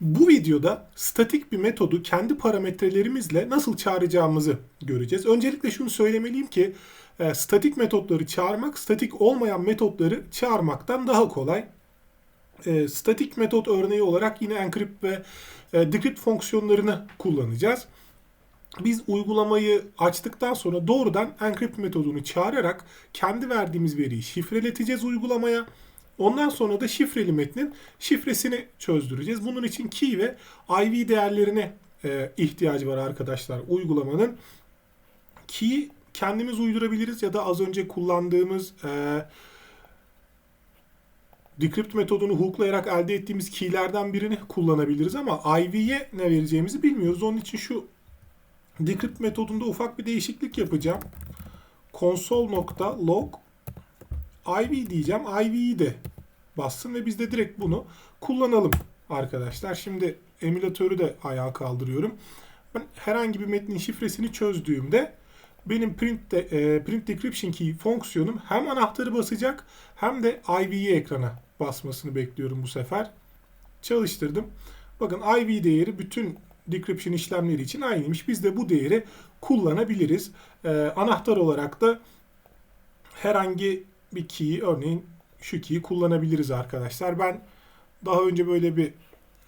Bu videoda statik bir metodu kendi parametrelerimizle nasıl çağıracağımızı göreceğiz. Öncelikle şunu söylemeliyim ki e, statik metotları çağırmak statik olmayan metotları çağırmaktan daha kolay. E, statik metot örneği olarak yine encrypt ve e, decrypt fonksiyonlarını kullanacağız. Biz uygulamayı açtıktan sonra doğrudan encrypt metodunu çağırarak kendi verdiğimiz veriyi şifreleteceğiz uygulamaya. Ondan sonra da şifreli metnin şifresini çözdüreceğiz. Bunun için key ve IV değerlerine e, ihtiyacı var arkadaşlar uygulamanın. Key kendimiz uydurabiliriz ya da az önce kullandığımız e, decrypt metodunu hooklayarak elde ettiğimiz keylerden birini kullanabiliriz ama IV'ye ne vereceğimizi bilmiyoruz. Onun için şu decrypt metodunda ufak bir değişiklik yapacağım. console.log IV diyeceğim. IV'yi de bassın ve biz de direkt bunu kullanalım arkadaşlar. Şimdi emülatörü de ayağa kaldırıyorum. Ben herhangi bir metnin şifresini çözdüğümde benim print, de, e, print decryption key fonksiyonum hem anahtarı basacak hem de IV'yi ekrana basmasını bekliyorum bu sefer. Çalıştırdım. Bakın IV değeri bütün decryption işlemleri için aynıymış. Biz de bu değeri kullanabiliriz. E, anahtar olarak da herhangi bir key'i örneğin şu key'i kullanabiliriz arkadaşlar. Ben daha önce böyle bir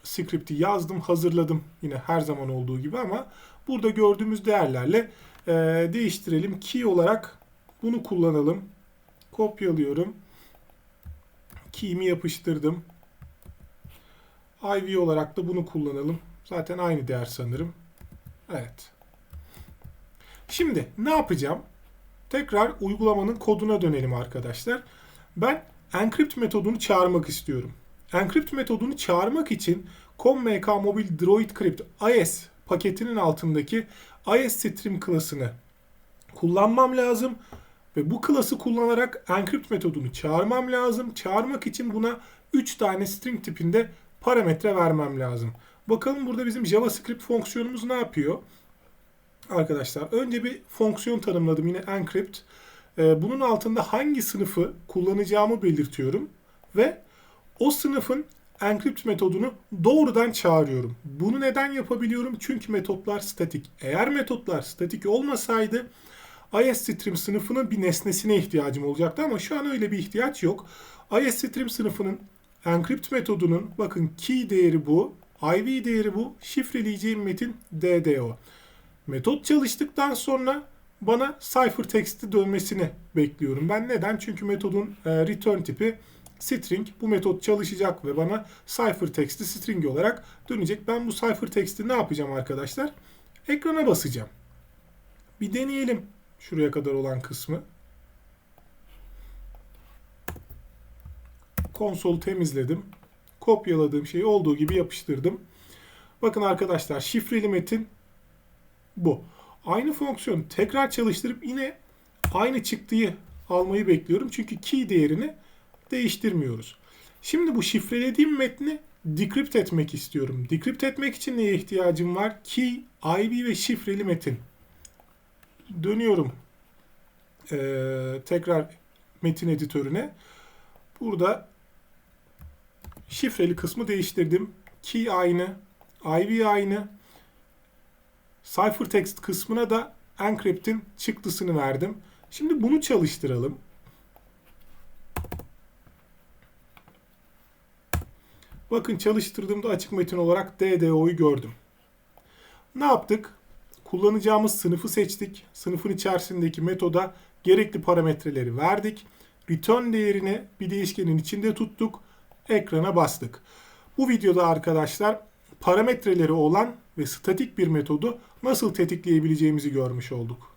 script'i yazdım, hazırladım yine her zaman olduğu gibi ama burada gördüğümüz değerlerle e, değiştirelim. Key olarak bunu kullanalım. Kopyalıyorum. Key'imi yapıştırdım. IV olarak da bunu kullanalım. Zaten aynı değer sanırım. Evet. Şimdi ne yapacağım? Tekrar uygulamanın koduna dönelim arkadaşlar. Ben encrypt metodunu çağırmak istiyorum. Encrypt metodunu çağırmak için COMMK Mobile Droid Crypt IS paketinin altındaki ISStream klasını kullanmam lazım. Ve bu klası kullanarak encrypt metodunu çağırmam lazım. Çağırmak için buna 3 tane string tipinde parametre vermem lazım. Bakalım burada bizim JavaScript fonksiyonumuz ne yapıyor? Arkadaşlar önce bir fonksiyon tanımladım yine encrypt. Ee, bunun altında hangi sınıfı kullanacağımı belirtiyorum ve o sınıfın encrypt metodunu doğrudan çağırıyorum. Bunu neden yapabiliyorum? Çünkü metotlar statik. Eğer metotlar statik olmasaydı ISStream sınıfının bir nesnesine ihtiyacım olacaktı ama şu an öyle bir ihtiyaç yok. ISStream sınıfının encrypt metodunun bakın key değeri bu, IV değeri bu, şifreleyeceğim metin DDO. Metot çalıştıktan sonra bana ciphertext'i dönmesini bekliyorum. Ben neden? Çünkü metodun e, return tipi string. Bu metot çalışacak ve bana ciphertext'i string olarak dönecek. Ben bu ciphertext'i ne yapacağım arkadaşlar? Ekrana basacağım. Bir deneyelim şuraya kadar olan kısmı. Konsolu temizledim. Kopyaladığım şeyi olduğu gibi yapıştırdım. Bakın arkadaşlar şifreli metin bu. Aynı fonksiyon tekrar çalıştırıp yine aynı çıktıyı almayı bekliyorum. Çünkü key değerini değiştirmiyoruz. Şimdi bu şifrelediğim metni decrypt etmek istiyorum. Decrypt etmek için neye ihtiyacım var? Key, ID ve şifreli metin. Dönüyorum. Ee, tekrar metin editörüne. Burada şifreli kısmı değiştirdim. Key aynı, IV aynı, Ciphertext kısmına da encrypt'in çıktısını verdim. Şimdi bunu çalıştıralım. Bakın çalıştırdığımda açık metin olarak DDO'yu gördüm. Ne yaptık? Kullanacağımız sınıfı seçtik. Sınıfın içerisindeki metoda gerekli parametreleri verdik. Return değerini bir değişkenin içinde tuttuk. Ekrana bastık. Bu videoda arkadaşlar parametreleri olan ve statik bir metodu nasıl tetikleyebileceğimizi görmüş olduk.